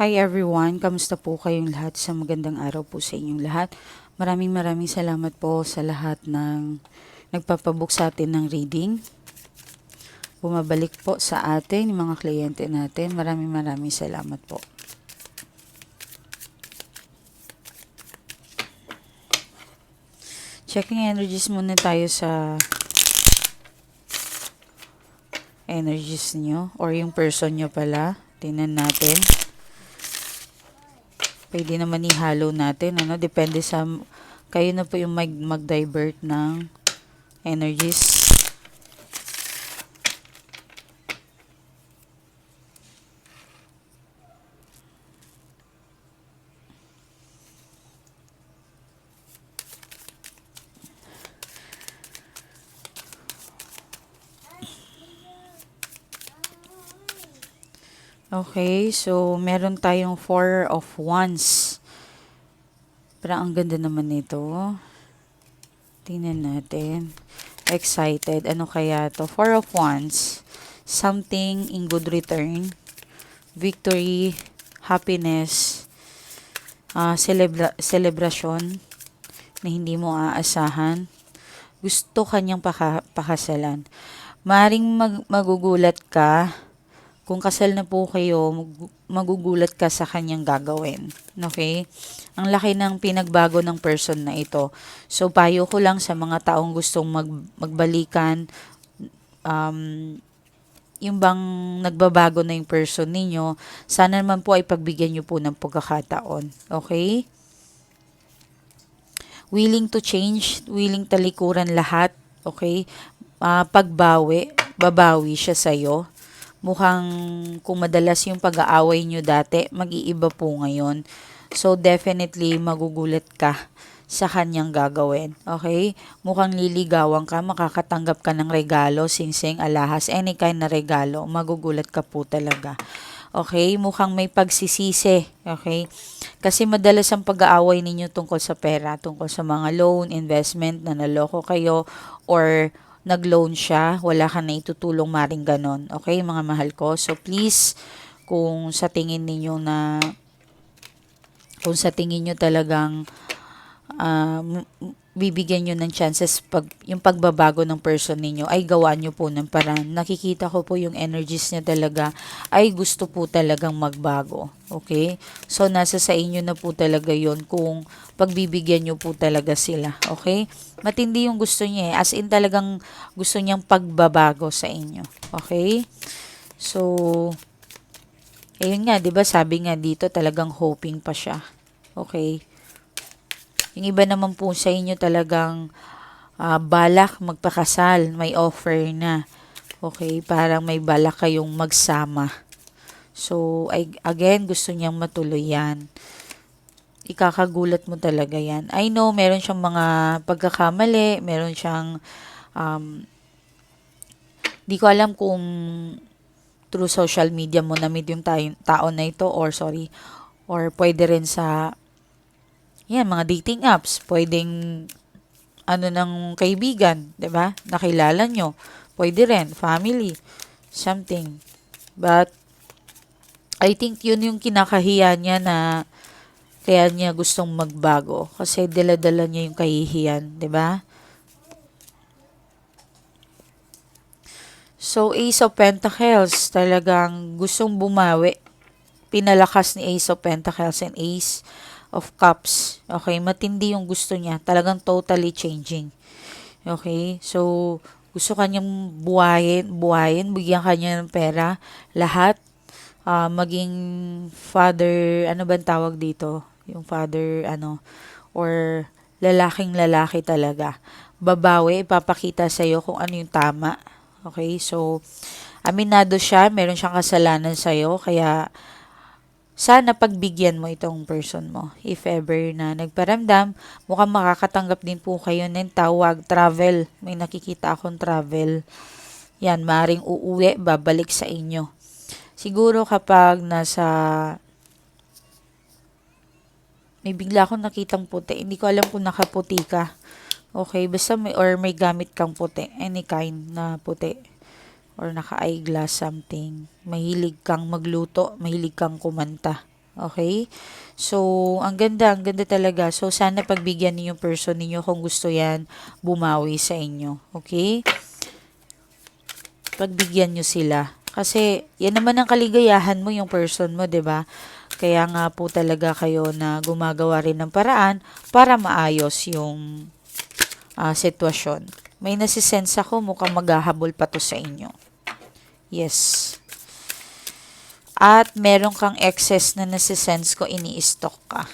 Hi everyone, kamusta po kayong lahat? Sa magandang araw po sa inyong lahat. Maraming maraming salamat po sa lahat ng nagpapabook sa atin ng reading. Bumabalik po sa atin, yung mga kliyente natin. Maraming maraming salamat po. Checking energies muna tayo sa energies nyo or yung person nyo pala. Tingnan natin. Pwede naman ihalo natin. Ano? Depende sa kayo na po yung mag, mag-divert ng energies. Okay, so meron tayong four of wands. Parang ang ganda naman nito. Tingnan natin. Excited. Ano kaya to? Four of wands. Something in good return. Victory. Happiness. Uh, celebra celebration na hindi mo aasahan. Gusto kanyang paka pakasalan. Maring mag magugulat ka kung kasal na po kayo, mag- magugulat ka sa kanyang gagawin. Okay? Ang laki ng pinagbago ng person na ito. So, payo ko lang sa mga taong gustong mag- magbalikan, um, yung bang nagbabago na yung person ninyo, sana naman po ay pagbigyan nyo po ng pagkakataon. Okay? Willing to change, willing talikuran lahat. Okay? Uh, pagbawi, babawi siya sa'yo mukhang kung madalas yung pag-aaway nyo dati, mag-iiba po ngayon. So, definitely, magugulat ka sa kanyang gagawin. Okay? Mukhang liligawan ka, makakatanggap ka ng regalo, singsing, alahas, any kind na regalo. Magugulat ka po talaga. Okay? Mukhang may pagsisisi. Okay? Kasi madalas ang pag-aaway ninyo tungkol sa pera, tungkol sa mga loan, investment na naloko kayo, or nag-loan siya, wala ka na itutulong maring ganon. Okay, mga mahal ko? So, please, kung sa tingin ninyo na, kung sa tingin nyo talagang, uh, bibigyan nyo ng chances pag yung pagbabago ng person ninyo ay gawa nyo po ng paraan. Nakikita ko po yung energies niya talaga ay gusto po talagang magbago. Okay? So, nasa sa inyo na po talaga yon kung pagbibigyan nyo po talaga sila. Okay? Matindi yung gusto niya eh. As in talagang gusto niyang pagbabago sa inyo. Okay? So, ayun nga, 'di ba sabi nga dito talagang hoping pa siya. Okay? Yung iba naman po sa inyo talagang uh, balak magpakasal, may offer na. Okay, parang may balak kayong magsama. So, I, again, gusto niyang matuloy yan. Ikakagulat mo talaga yan. I know, meron siyang mga pagkakamali, meron siyang, um, di ko alam kung through social media mo na-meet yung tayo, tao na ito or sorry, or pwede rin sa yan, mga dating apps, pwedeng ano ng kaibigan, 'di ba? Nakilala nyo. Pwede rin family, something. But I think yun yung kinakahiya niya na kaya niya gustong magbago kasi dala-dala niya yung kahihiyan, 'di ba? So Ace of Pentacles talagang gustong bumawi. Pinalakas ni Ace of Pentacles and Ace of Cups. Okay, matindi yung gusto niya. Talagang totally changing. Okay, so gusto kanyang buhayin, buhayin, bigyan kanya ng pera, lahat. Uh, maging father, ano ba tawag dito? Yung father, ano, or lalaking lalaki talaga. Babawi, ipapakita sa'yo kung ano yung tama. Okay, so, aminado siya, meron siyang kasalanan sa'yo, kaya sana pagbigyan mo itong person mo. If ever na nagparamdam, mukhang makakatanggap din po kayo ng tawag, travel. May nakikita akong travel. Yan, maring uuwi, babalik sa inyo. Siguro kapag nasa may bigla akong nakitang puti. Hindi ko alam kung nakaputi ka. Okay, basta may or may gamit kang puti. Any kind na puti or naka-eyeglass something. Mahilig kang magluto, mahilig kang kumanta. Okay? So, ang ganda, ang ganda talaga. So, sana pagbigyan niyo yung person ninyo kung gusto yan bumawi sa inyo. Okay? Pagbigyan nyo sila. Kasi, yan naman ang kaligayahan mo, yung person mo, ba? Kaya nga po talaga kayo na gumagawa rin ng paraan para maayos yung ah, sitwasyon. May nasisense ako, mukhang maghahabol pa to sa inyo. Yes. At meron kang excess na nasisense ko, ini-stock ka.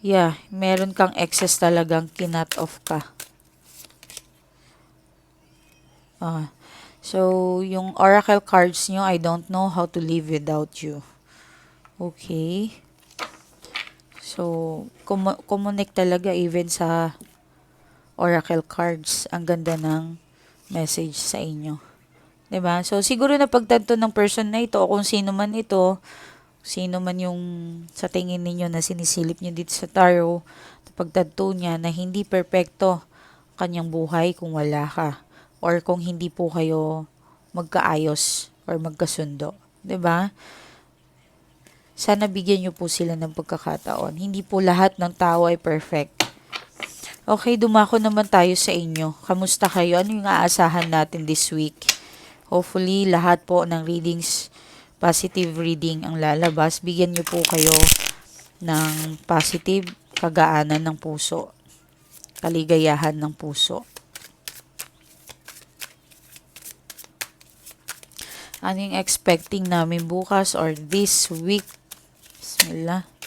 Yeah, meron kang excess talagang kinat off ka. Ah. So, yung oracle cards nyo, I don't know how to live without you. Okay. So, kum- connect talaga even sa oracle cards. Ang ganda ng message sa inyo. ba? So, siguro na pagtanto ng person na ito o kung sino man ito, sino man yung sa tingin ninyo na sinisilip nyo dito sa tarot, pagtanto niya na hindi perpekto kanyang buhay kung wala ka or kung hindi po kayo magkaayos or magkasundo. ba? Sana bigyan niyo po sila ng pagkakataon. Hindi po lahat ng tao ay perfect. Okay, dumako naman tayo sa inyo. Kamusta kayo? Ano yung aasahan natin this week? Hopefully, lahat po ng readings, positive reading ang lalabas. Bigyan niyo po kayo ng positive kagaanan ng puso. Kaligayahan ng puso. Ano yung expecting namin bukas or this week? Bismillah.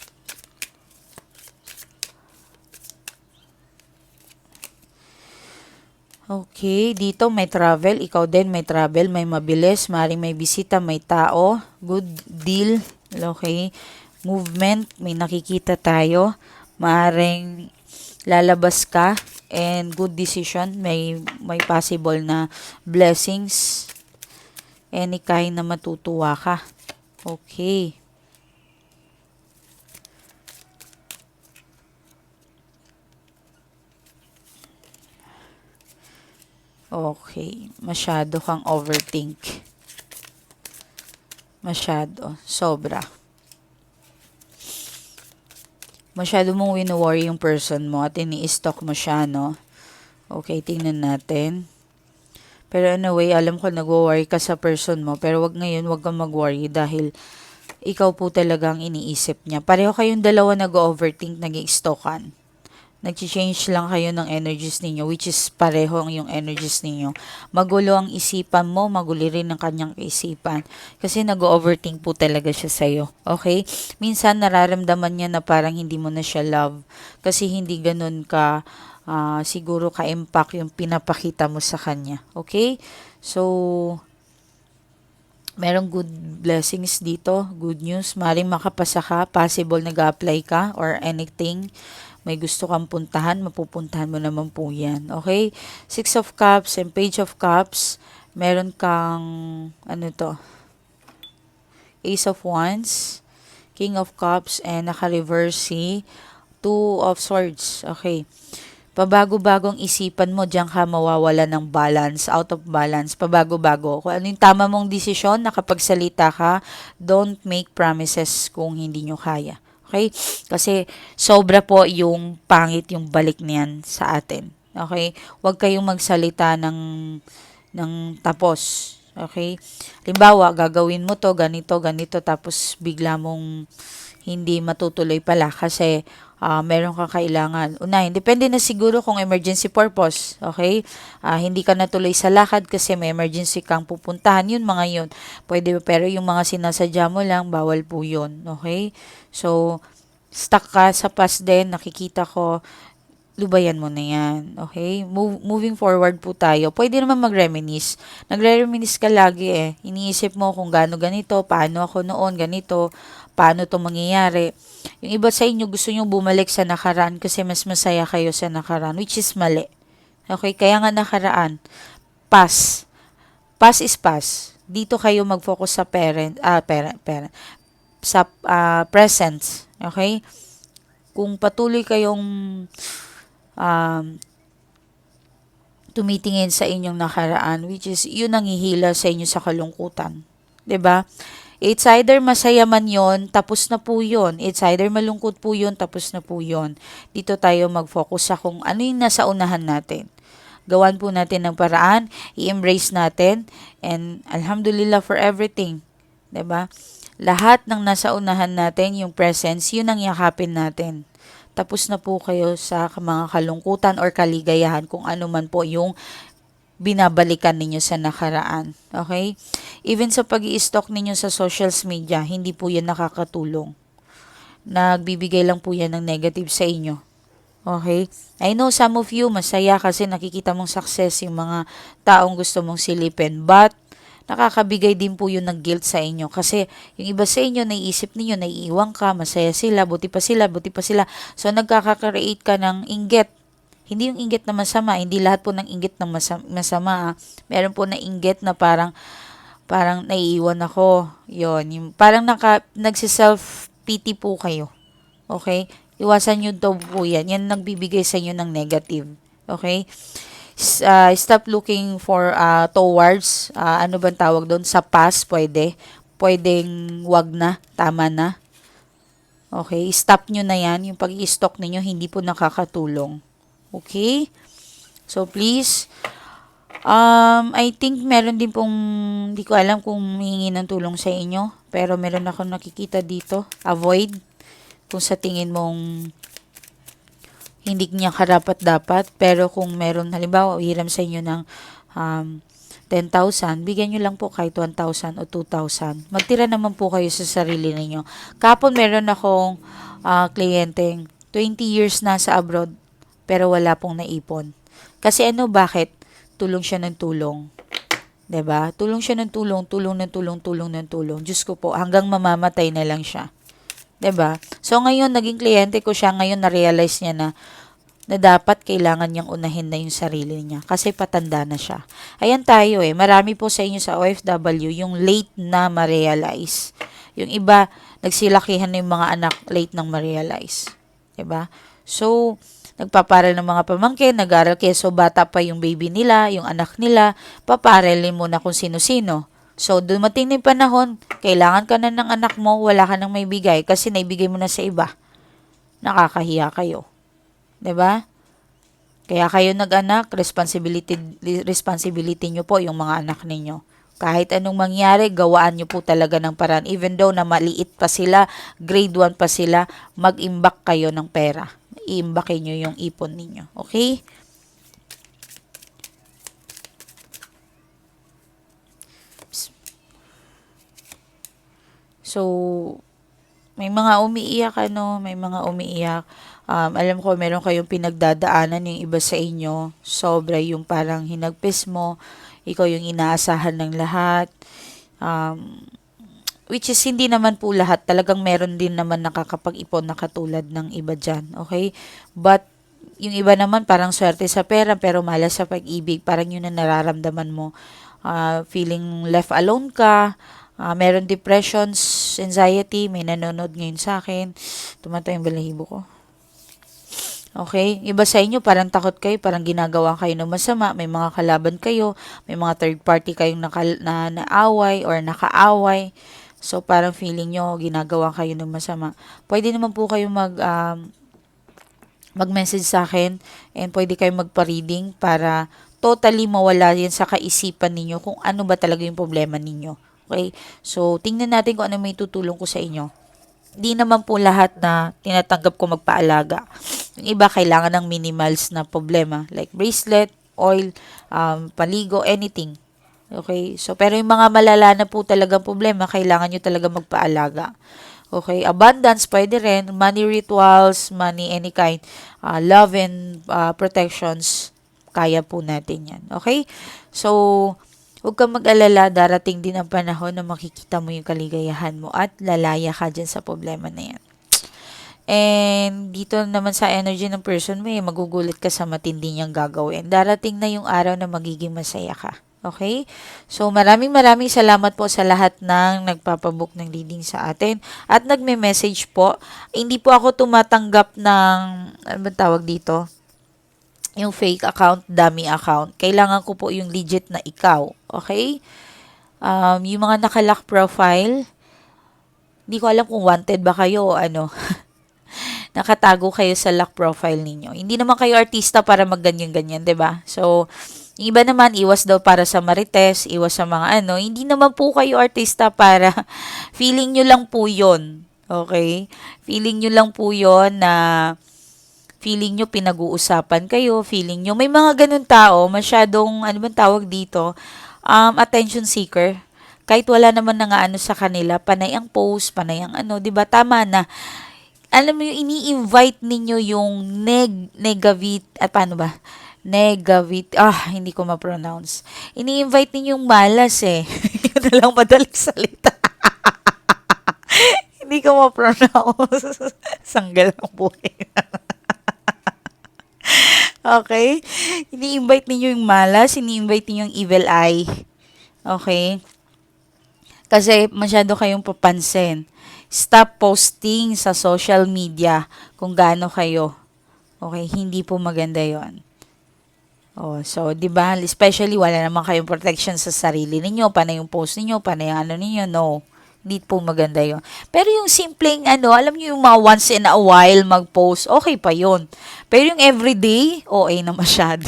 Okay, dito may travel. Ikaw din may travel, may mabilis, maring may bisita, may tao. Good deal. Okay. Movement, may nakikita tayo. Maring lalabas ka and good decision. May may possible na blessings. Any kind na matutuwa ka. Okay. Okay. Masyado kang overthink. Masyado. Sobra. Masyado mong wino-worry yung person mo at ini-stock mo siya, no? Okay, tingnan natin. Pero anyway, alam ko nag-worry ka sa person mo. Pero wag ngayon, wag kang mag-worry dahil ikaw po talagang iniisip niya. Pareho kayong dalawa nag-overthink, nag-stalkan nag-change lang kayo ng energies ninyo, which is pareho ang yung energies ninyo. Magulo ang isipan mo, magulo rin ang kanyang isipan. Kasi nag-overthink po talaga siya sa'yo. Okay? Minsan nararamdaman niya na parang hindi mo na siya love. Kasi hindi ganun ka, uh, siguro ka-impact yung pinapakita mo sa kanya. Okay? So, merong good blessings dito, good news, maring makapasa ka, possible nag-apply ka or anything may gusto kang puntahan, mapupuntahan mo naman po yan. Okay? Six of Cups and Page of Cups, meron kang, ano to, Ace of Wands, King of Cups, and naka-reverse si Two of Swords. Okay. Pabago-bagong isipan mo, diyan ka mawawala ng balance, out of balance, pabago-bago. Kung ano yung tama mong desisyon, nakapagsalita ka, don't make promises kung hindi nyo kaya. Okay? Kasi sobra po yung pangit yung balik niyan sa atin. Okay? Huwag kayong magsalita ng ng tapos. Okay? Limbawa, gagawin mo to, ganito, ganito, tapos bigla mong hindi matutuloy pala kasi uh, meron kang kailangan. Unahin, depende na siguro kung emergency purpose. Okay? Uh, hindi ka natuloy sa lakad kasi may emergency kang pupuntahan. Yun, mga yun. Pwede, pero yung mga sinasadya mo lang, bawal po yun. Okay? So, stuck ka sa past din, nakikita ko, lubayan mo na yan. Okay? Move, moving forward po tayo. Pwede naman mag-reminisce. Nagre-reminisce ka lagi eh. Iniisip mo kung gaano ganito, paano ako noon, ganito, paano to mangyayari. Yung iba sa inyo gusto nyo bumalik sa nakaraan kasi mas masaya kayo sa nakaraan, which is mali. Okay? Kaya nga nakaraan. Pass. Pass is pass. Dito kayo mag-focus sa parent, ah, parent, parent, sa uh, presence. Okay? Kung patuloy kayong um, tumitingin sa inyong nakaraan, which is yun ang hihila sa inyo sa kalungkutan. 'Di ba? It's either masaya man yon, tapos na po yon. It's either malungkot po yon, tapos na po yon. Dito tayo mag-focus sa kung ano yung nasa unahan natin. Gawan po natin ng paraan, i-embrace natin, and alhamdulillah for everything. ba? Lahat ng nasa unahan natin, yung presence, yun ang yakapin natin. Tapos na po kayo sa mga kalungkutan or kaligayahan kung ano man po yung binabalikan ninyo sa nakaraan. Okay? Even sa pag stock ninyo sa social media, hindi po yan nakakatulong. Nagbibigay lang po yan ng negative sa inyo. Okay? I know some of you masaya kasi nakikita mong success yung mga taong gusto mong silipin. But, nakakabigay din po yun ng guilt sa inyo. Kasi yung iba sa inyo, naiisip ninyo, naiiwang ka, masaya sila, buti pa sila, buti pa sila. So, nagkaka-create ka ng inggit hindi yung inggit na masama, hindi lahat po ng inggit na masama. masama ah. Meron po na inggit na parang parang naiiwan ako. Yon, yung parang naka nagsi-self pity po kayo. Okay? Iwasan niyo daw po yan. Yan nagbibigay sa inyo ng negative. Okay? Uh, stop looking for uh, towards, uh, ano bang tawag doon? Sa past, pwede. Pwedeng wag na, tama na. Okay? Stop nyo na yan. Yung pag-i-stock ninyo, hindi po nakakatulong. Okay? So, please, um, I think meron din pong, hindi ko alam kung hihingi ng tulong sa inyo, pero meron ako nakikita dito. Avoid. Kung sa tingin mong hindi niya karapat dapat, pero kung meron, halimbawa, hiram sa inyo ng um, 10,000, bigyan nyo lang po kahit 1,000 o 2,000. Magtira naman po kayo sa sarili ninyo. Kapon meron akong uh, kliyenteng 20 years na sa abroad, pero wala pong naipon. Kasi ano, bakit? Tulong siya ng tulong. 'Di ba? Tulong siya ng tulong, tulong ng tulong, tulong ng tulong. Diyos ko po, hanggang mamamatay na lang siya. 'Di ba? So ngayon naging kliyente ko siya, ngayon na-realize niya na na dapat kailangan niyang unahin na yung sarili niya kasi patanda na siya. Ayan tayo eh. Marami po sa inyo sa OFW yung late na ma-realize. Yung iba, nagsilakihan na yung mga anak late nang ma-realize. 'Di ba? So, nagpaparal ng mga pamangkin, nag-aral keso bata pa yung baby nila, yung anak nila, paparalin mo na kung sino-sino. So, dumating na yung panahon, kailangan ka na ng anak mo, wala ka nang may bigay kasi naibigay mo na sa iba. Nakakahiya kayo. ba? Kaya kayo nag-anak, responsibility, responsibility nyo po yung mga anak ninyo. Kahit anong mangyari, gawaan nyo po talaga ng paraan. Even though na maliit pa sila, grade 1 pa sila, mag-imbak kayo ng pera iimbake nyo yung ipon ninyo. Okay? So, may mga umiiyak ano, may mga umiiyak. Um, alam ko meron kayong pinagdadaanan yung iba sa inyo. Sobra yung parang hinagpis mo. Ikaw yung inaasahan ng lahat. Um, Which is hindi naman po lahat. Talagang meron din naman nakakapag-ipon na katulad ng iba dyan. Okay? But, yung iba naman parang swerte sa pera pero malas sa pag-ibig. Parang yun na nararamdaman mo. Uh, feeling left alone ka. Uh, meron depressions, anxiety. May nanonood ngayon sa akin. Tumatayo yung balahibo ko. Okay? Iba sa inyo, parang takot kayo, parang ginagawa kayo ng masama, may mga kalaban kayo, may mga third party kayong naka, na, naaway or nakaaway. So, parang feeling nyo, ginagawa kayo ng masama. Pwede naman po kayo mag, um, mag-message sa akin and pwede kayo magpa-reading para totally mawala yan sa kaisipan ninyo kung ano ba talaga yung problema ninyo. Okay? So, tingnan natin kung ano may tutulong ko sa inyo. Di naman po lahat na tinatanggap ko magpaalaga. Yung iba kailangan ng minimals na problema like bracelet, oil, um, paligo, anything. Okay? So, pero yung mga malala na po talaga problema, kailangan nyo talaga magpaalaga. Okay? Abundance, pwede rin. Money rituals, money any kind. Uh, love and uh, protections, kaya po natin yan. Okay? So, huwag kang mag-alala, darating din ang panahon na makikita mo yung kaligayahan mo at lalaya ka dyan sa problema na yan. And dito naman sa energy ng person mo, eh, magugulat ka sa matindi niyang gagawin. Darating na yung araw na magiging masaya ka. Okay? So, maraming maraming salamat po sa lahat ng nagpapabook ng reading sa atin. At nagme-message po. Hindi po ako tumatanggap ng, ano ba tawag dito? yung fake account, dummy account. Kailangan ko po yung legit na ikaw. Okay? Um, yung mga nakalock profile, hindi ko alam kung wanted ba kayo o ano. Nakatago kayo sa lock profile ninyo. Hindi naman kayo artista para magganyan-ganyan, 'di ba? So, yung iba naman, iwas daw para sa marites, iwas sa mga ano. Hindi naman po kayo artista para feeling nyo lang po yon Okay? Feeling nyo lang po yon na feeling nyo pinag-uusapan kayo, feeling nyo, may mga ganun tao, masyadong, ano bang tawag dito, um, attention seeker. Kahit wala naman na nga ano sa kanila, panay ang post, panay ang ano, di ba? Tama na. Alam mo yung ini-invite ninyo yung neg, negavit, at paano ba? Negavit, ah, hindi ko ma-pronounce. Ini-invite ninyo yung malas eh. Yun na lang madaling salita. hindi ko ma-pronounce. Sanggal ang buhay. Okay? Ini-invite ninyo yung malas, ini-invite ninyo yung evil eye. Okay? Kasi masyado kayong papansin. Stop posting sa social media kung gaano kayo. Okay? Hindi po maganda yon. Oh, so 'di ba? Especially wala naman kayong protection sa sarili ninyo, panay yung post ninyo, panay yung ano ninyo, no. Hindi po maganda yon. Pero yung simpleng ano, alam niyo yung mga once in a while mag-post, okay pa yon. Pero yung everyday, OA na masyado.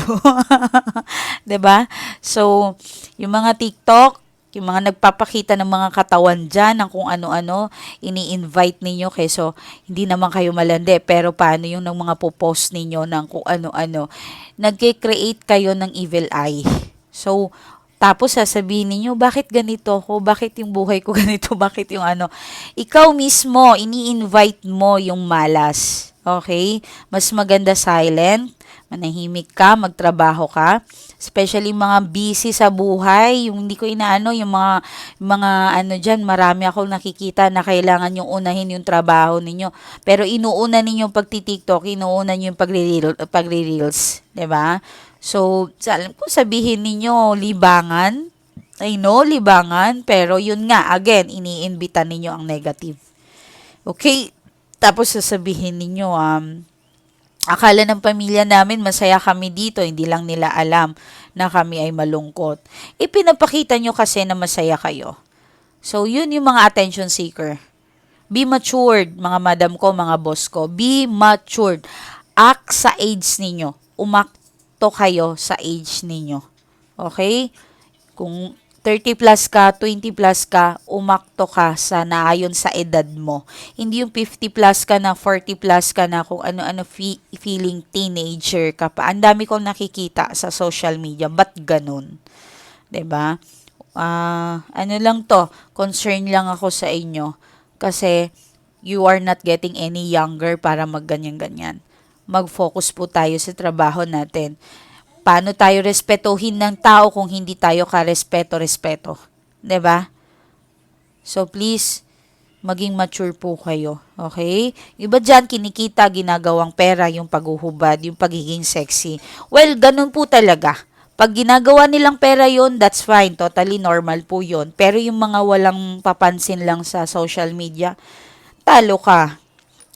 'Di ba? So, yung mga TikTok, yung mga nagpapakita ng mga katawan dyan, ng kung ano-ano, ini-invite ninyo keso hindi naman kayo malandi. Pero paano yung ng mga popost ninyo ng kung ano-ano, nagke-create kayo ng evil eye. So, tapos sasabihin ninyo, bakit ganito ako? Bakit yung buhay ko ganito? Bakit yung ano? Ikaw mismo, ini-invite mo yung malas. Okay? Mas maganda silent, manahimik ka, magtrabaho ka. Especially mga busy sa buhay, yung hindi ko inaano, yung mga, mga ano dyan, marami akong nakikita na kailangan yung unahin yung trabaho ninyo. Pero inuuna ninyo yung pagti-TikTok, inuuna nyo yung pagre-reels, pagre-reels, 'di ba? So, alam ko sabihin ninyo libangan, I know libangan, pero yun nga, again, iniimbita ninyo ang negative. Okay, tapos sasabihin ninyo, um, Akala ng pamilya namin masaya kami dito, hindi lang nila alam na kami ay malungkot. Ipinapakita nyo kasi na masaya kayo. So, yun yung mga attention seeker. Be matured, mga madam ko, mga boss ko. Be matured. Act sa age ninyo. Umakto kayo sa age ninyo. Okay? Kung 30 plus ka, 20 plus ka, umakto ka sa naayon sa edad mo. Hindi yung 50 plus ka na, 40 plus ka na, kung ano-ano fe- feeling teenager ka pa. Ang dami kong nakikita sa social media. Ba't ganun? ba? Uh, ano lang to, concern lang ako sa inyo. Kasi you are not getting any younger para magganyan-ganyan. Mag-focus po tayo sa trabaho natin paano tayo respetuhin ng tao kung hindi tayo ka-respeto-respeto. ba? Diba? So please, maging mature po kayo. Okay? Iba dyan, kinikita, ginagawang pera, yung paghuhubad, yung pagiging sexy. Well, ganun po talaga. Pag ginagawa nilang pera yon that's fine. Totally normal po yon Pero yung mga walang papansin lang sa social media, talo ka.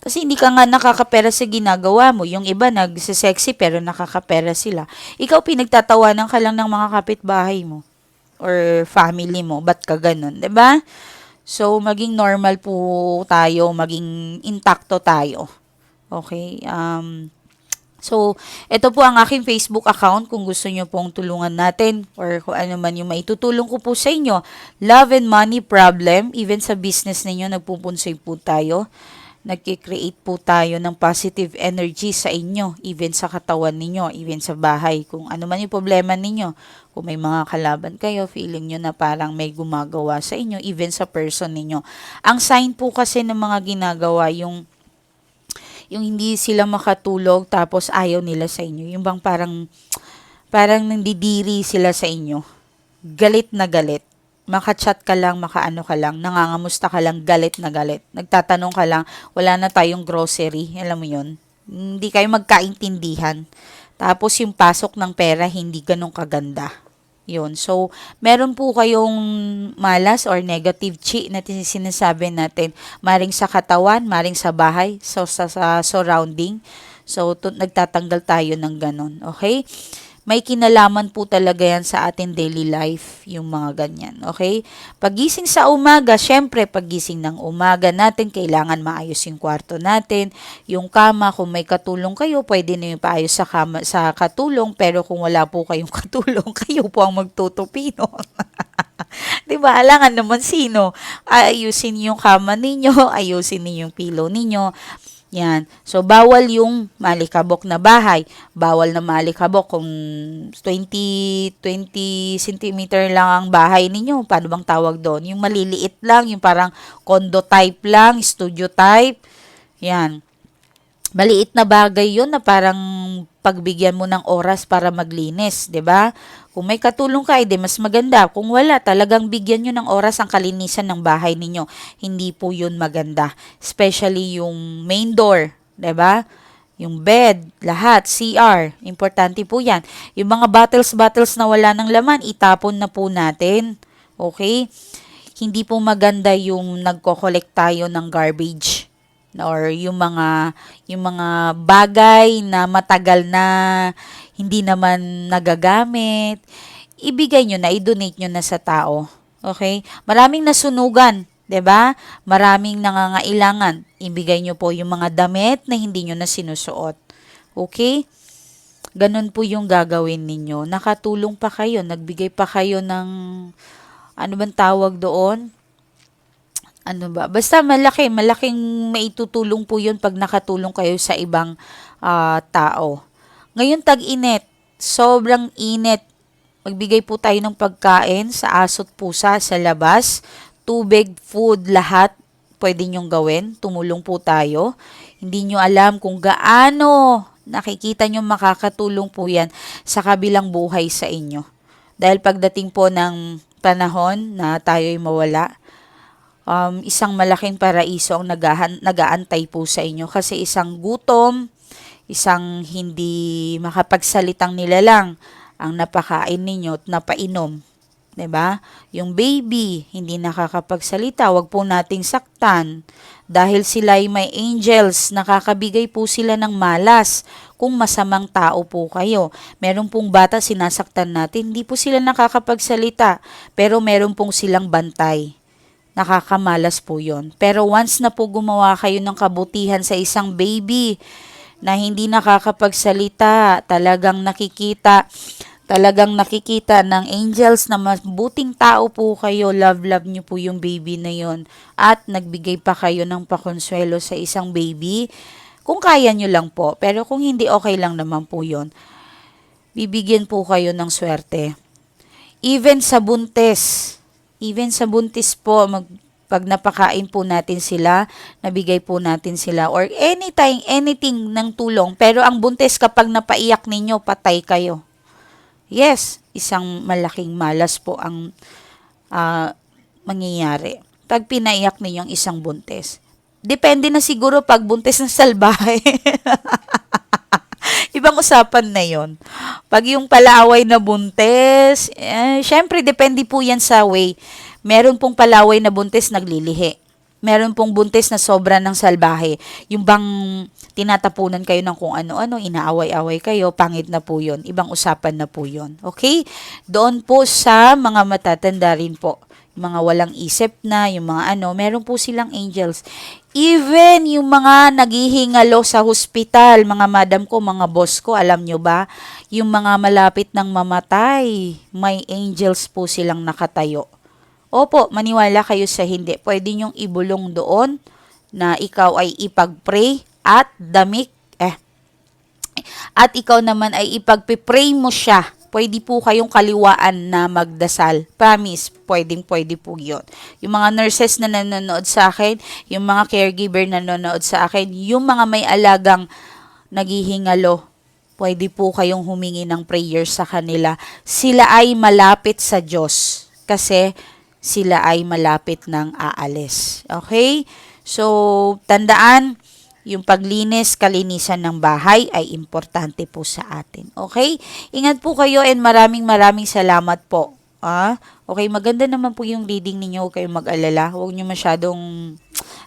Kasi hindi ka nga nakakapera sa ginagawa mo. Yung iba nagsisexy pero nakakapera sila. Ikaw pinagtatawanan ka lang ng mga kapitbahay mo or family mo. Ba't ka ganun? ba? Diba? So, maging normal po tayo, maging intakto tayo. Okay? Um, so, ito po ang aking Facebook account kung gusto nyo pong tulungan natin or kung ano man yung maitutulong ko po sa inyo. Love and money problem, even sa business ninyo, nagpupunsoy po tayo nagki-create po tayo ng positive energy sa inyo, even sa katawan ninyo, even sa bahay. Kung ano man yung problema ninyo, kung may mga kalaban kayo, feeling nyo na parang may gumagawa sa inyo, even sa person ninyo. Ang sign po kasi ng mga ginagawa, yung yung hindi sila makatulog tapos ayaw nila sa inyo. Yung bang parang parang nandidiri sila sa inyo. Galit na galit makachat ka lang, makaano ka lang, nangangamusta ka lang, galit na galit. Nagtatanong ka lang, wala na tayong grocery, alam mo yun. Hindi kayo magkaintindihan. Tapos yung pasok ng pera, hindi ganun kaganda. Yun. So, meron po kayong malas or negative chi na sinasabi natin. Maring sa katawan, maring sa bahay, so sa, sa surrounding. So, tu- nagtatanggal tayo ng ganon. Okay? May kinalaman po talaga yan sa ating daily life, yung mga ganyan. Okay? Pagising sa umaga, syempre, pagising ng umaga natin, kailangan maayos yung kwarto natin. Yung kama, kung may katulong kayo, pwede na yung paayos sa, kama, sa katulong. Pero kung wala po kayong katulong, kayo po ang magtutupino. 'Di ba? Alangan naman sino. Ayusin yung kama ninyo, ayusin niyo yung pillow ninyo. Yan. So, bawal yung malikabok na bahay. Bawal na malikabok kung 20, 20 cm lang ang bahay ninyo. Paano bang tawag doon? Yung maliliit lang, yung parang condo type lang, studio type. Yan. Maliit na bagay yun na parang pagbigyan mo ng oras para maglinis, 'di ba? Kung may katulong ka, edi mas maganda. Kung wala, talagang bigyan nyo ng oras ang kalinisan ng bahay ninyo. Hindi po yun maganda. Especially yung main door, ba? Yung bed, lahat, CR, importante po yan. Yung mga bottles-bottles na wala ng laman, itapon na po natin. Okay? Hindi po maganda yung nagko-collect tayo ng garbage or yung mga yung mga bagay na matagal na hindi naman nagagamit ibigay nyo na i-donate nyo na sa tao. Okay? Maraming nasunugan 'di ba? Maraming nangangailangan. Ibigay nyo po yung mga damit na hindi nyo na sinusuot. Okay? Ganun po yung gagawin ninyo. Nakatulong pa kayo nagbigay pa kayo ng ano bang tawag doon? Ano ba? Basta malaki, malaking maitutulong po yun pag nakatulong kayo sa ibang ah, tao. Ngayon tag-init, sobrang init. Magbigay po tayo ng pagkain sa aso't pusa sa labas. Tubig, food, lahat pwede nyong gawin. Tumulong po tayo. Hindi nyo alam kung gaano nakikita nyo makakatulong po yan sa kabilang buhay sa inyo. Dahil pagdating po ng panahon na tayo'y mawala, um, isang malaking paraiso ang nagahan, nagaantay po sa inyo kasi isang gutom, isang hindi makapagsalitang nilalang ang napakain ninyo at napainom. 'di ba? Yung baby hindi nakakapagsalita, wag po nating saktan dahil sila ay may angels, nakakabigay po sila ng malas kung masamang tao po kayo. Meron pong bata sinasaktan natin, hindi po sila nakakapagsalita, pero meron pong silang bantay nakakamalas po yon. Pero once na po gumawa kayo ng kabutihan sa isang baby na hindi nakakapagsalita, talagang nakikita, talagang nakikita ng angels na mabuting tao po kayo, love-love nyo po yung baby na yon at nagbigay pa kayo ng pakonsuelo sa isang baby, kung kaya nyo lang po. Pero kung hindi, okay lang naman po yon bibigyan po kayo ng swerte. Even sa buntes, Even sa buntis po, mag, pag napakain po natin sila, nabigay po natin sila, or anytime, anything ng tulong. Pero ang buntis, kapag napaiyak ninyo, patay kayo. Yes, isang malaking malas po ang uh, mangyayari. Pag pinaiyak ninyong isang buntis. Depende na siguro pag buntis ng salbahe. Ibang usapan na yon. Pag yung palaway na buntis, eh, syempre depende po yan sa way. Meron pong palaway na buntis naglilihi. Meron pong buntis na sobra ng salbahe. Yung bang tinatapunan kayo ng kung ano-ano, inaaway-away kayo, pangit na po yon. Ibang usapan na po yon. Okay? Doon po sa mga matatanda rin po mga walang isip na, yung mga ano, meron po silang angels. Even yung mga naghihingalo sa hospital, mga madam ko, mga boss ko, alam nyo ba, yung mga malapit ng mamatay, may angels po silang nakatayo. Opo, maniwala kayo sa hindi. Pwede nyong ibulong doon na ikaw ay ipag-pray at damit, eh, at ikaw naman ay ipagpipray mo siya pwede po kayong kaliwaan na magdasal. Promise, pwedeng pwede po yun. Yung mga nurses na nanonood sa akin, yung mga caregiver na nanonood sa akin, yung mga may alagang naghihingalo, pwede po kayong humingi ng prayer sa kanila. Sila ay malapit sa Diyos kasi sila ay malapit ng aalis. Okay? So, tandaan, yung paglinis, kalinisan ng bahay ay importante po sa atin. Okay? Ingat po kayo and maraming maraming salamat po. Ah, okay, maganda naman po yung reading ninyo. Huwag kayong mag-alala. Huwag nyo masyadong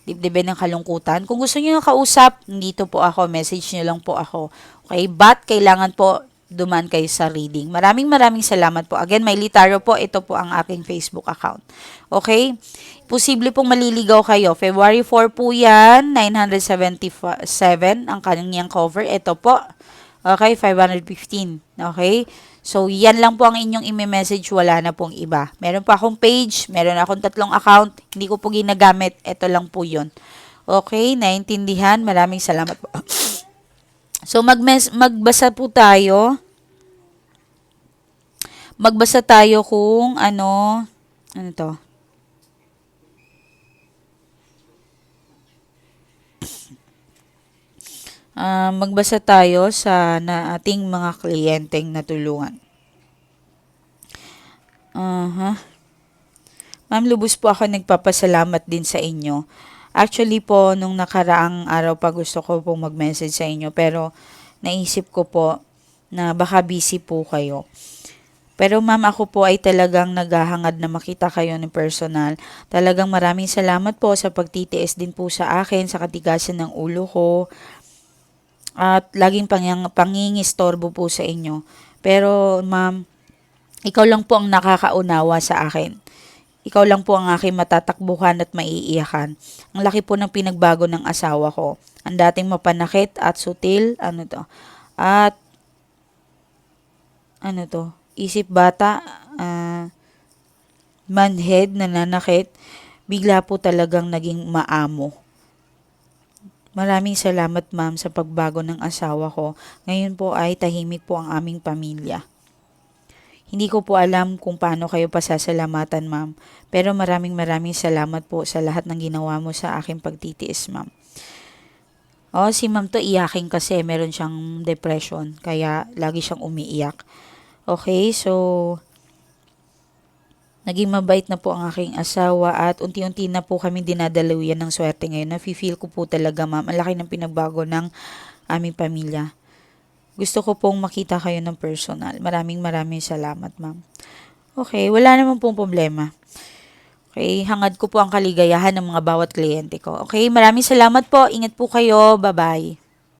dibdibin ng kalungkutan. Kung gusto niyo ng kausap, dito po ako, message niyo lang po ako. Okay, but kailangan po duman kayo sa reading. Maraming maraming salamat po. Again, may litaro po. Ito po ang aking Facebook account. Okay? Posible pong maliligaw kayo. February 4 po yan. 977 ang kanyang cover. Ito po. Okay? 515. Okay? So, yan lang po ang inyong imi-message. Wala na pong iba. Meron pa akong page. Meron akong tatlong account. Hindi ko po ginagamit. Ito lang po yun. Okay? Naintindihan. Maraming salamat po. So magmes magbasa po tayo. Magbasa tayo kung ano ano to? Ah, magbasa tayo sa na ating mga kliyenteng natulungan. Aha. Ma'am, lubos po ako nagpapasalamat din sa inyo. Actually po, nung nakaraang araw pa gusto ko pong mag-message sa inyo, pero naisip ko po na baka busy po kayo. Pero ma'am, ako po ay talagang naghahangad na makita kayo ni personal. Talagang maraming salamat po sa pagtitiis din po sa akin, sa katigasan ng ulo ko, at laging pangyang, pangingistorbo po sa inyo. Pero ma'am, ikaw lang po ang nakakaunawa sa akin. Ikaw lang po ang aking matatakbuhan at maiiyakan. Ang laki po ng pinagbago ng asawa ko. Ang dating mapanakit at sutil, ano to, at ano to, isip bata, ah, manhead, nananakit, bigla po talagang naging maamo. Maraming salamat ma'am sa pagbago ng asawa ko. Ngayon po ay tahimik po ang aming pamilya. Hindi ko po alam kung paano kayo pasasalamatan, ma'am. Pero maraming maraming salamat po sa lahat ng ginawa mo sa aking pagtitiis, ma'am. Oh, si ma'am to iyakin kasi meron siyang depression. Kaya lagi siyang umiiyak. Okay, so naging mabait na po ang aking asawa at unti-unti na po kami dinadaluyan ng swerte ngayon. Nafe-feel ko po talaga, ma'am. Ang laki ng pinagbago ng aming pamilya. Gusto ko pong makita kayo ng personal. Maraming maraming salamat, ma'am. Okay, wala naman pong problema. Okay, hangad ko po ang kaligayahan ng mga bawat kliyente ko. Okay, maraming salamat po. Ingat po kayo. Bye-bye.